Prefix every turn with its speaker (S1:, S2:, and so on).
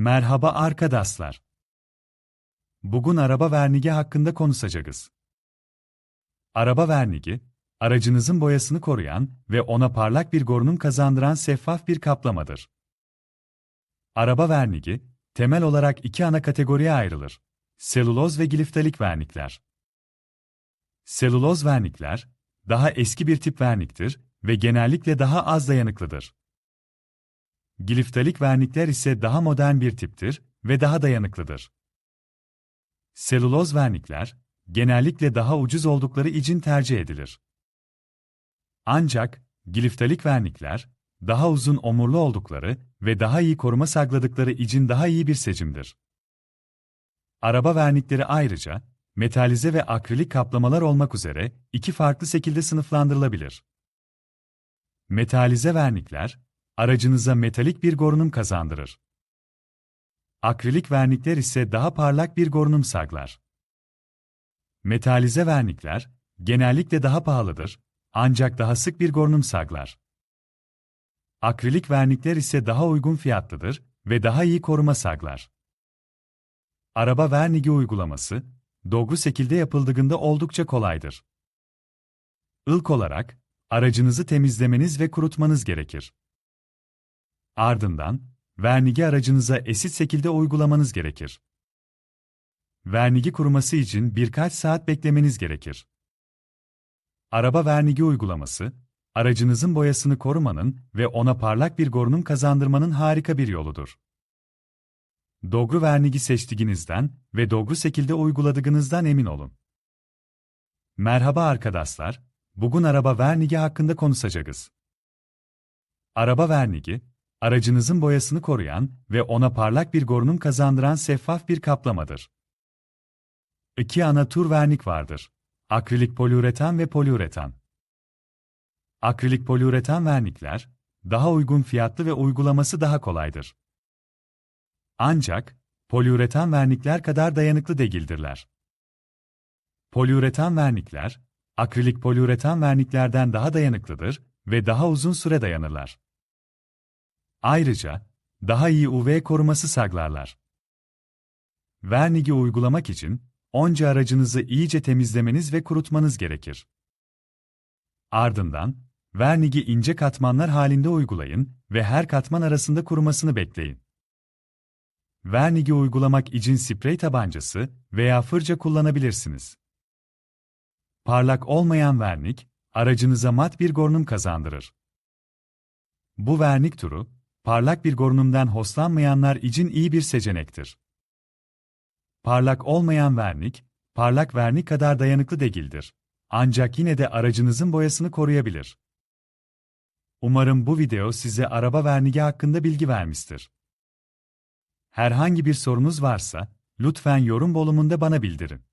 S1: Merhaba arkadaşlar. Bugün araba vernigi hakkında konuşacağız. Araba vernigi, aracınızın boyasını koruyan ve ona parlak bir görünüm kazandıran şeffaf bir kaplamadır. Araba vernigi, temel olarak iki ana kategoriye ayrılır. Selüloz ve gliftalik vernikler. Selüloz vernikler, daha eski bir tip verniktir ve genellikle daha az dayanıklıdır. Gliftalik vernikler ise daha modern bir tiptir ve daha dayanıklıdır. Selüloz vernikler, genellikle daha ucuz oldukları için tercih edilir. Ancak, gliftalik vernikler, daha uzun omurlu oldukları ve daha iyi koruma sağladıkları için daha iyi bir seçimdir. Araba vernikleri ayrıca, metalize ve akrilik kaplamalar olmak üzere iki farklı şekilde sınıflandırılabilir. Metalize vernikler, aracınıza metalik bir görünüm kazandırır. Akrilik vernikler ise daha parlak bir görünüm sağlar. Metalize vernikler, genellikle daha pahalıdır, ancak daha sık bir görünüm sağlar. Akrilik vernikler ise daha uygun fiyatlıdır ve daha iyi koruma sağlar. Araba vernigi uygulaması, doğru şekilde yapıldığında oldukça kolaydır. İlk olarak, aracınızı temizlemeniz ve kurutmanız gerekir. Ardından, vernigi aracınıza esit şekilde uygulamanız gerekir. Vernigi kuruması için birkaç saat beklemeniz gerekir. Araba vernigi uygulaması, aracınızın boyasını korumanın ve ona parlak bir görünüm kazandırmanın harika bir yoludur. Doğru vernigi seçtiğinizden ve doğru şekilde uyguladığınızdan emin olun. Merhaba arkadaşlar, bugün araba vernigi hakkında konuşacağız. Araba vernigi, aracınızın boyasını koruyan ve ona parlak bir görünüm kazandıran şeffaf bir kaplamadır. İki ana tür vernik vardır. Akrilik poliüretan ve poliüretan. Akrilik poliüretan vernikler, daha uygun fiyatlı ve uygulaması daha kolaydır. Ancak, poliüretan vernikler kadar dayanıklı değildirler. Poliüretan vernikler, akrilik poliüretan verniklerden daha dayanıklıdır ve daha uzun süre dayanırlar. Ayrıca, daha iyi UV koruması sağlarlar. Vernigi uygulamak için, onca aracınızı iyice temizlemeniz ve kurutmanız gerekir. Ardından, vernigi ince katmanlar halinde uygulayın ve her katman arasında kurumasını bekleyin. Vernigi uygulamak için sprey tabancası veya fırça kullanabilirsiniz. Parlak olmayan vernik, aracınıza mat bir görünüm kazandırır. Bu vernik turu, parlak bir görünümden hoşlanmayanlar için iyi bir seçenektir. Parlak olmayan vernik, parlak vernik kadar dayanıklı değildir. Ancak yine de aracınızın boyasını koruyabilir. Umarım bu video size araba vernigi hakkında bilgi vermiştir. Herhangi bir sorunuz varsa, lütfen yorum bölümünde bana bildirin.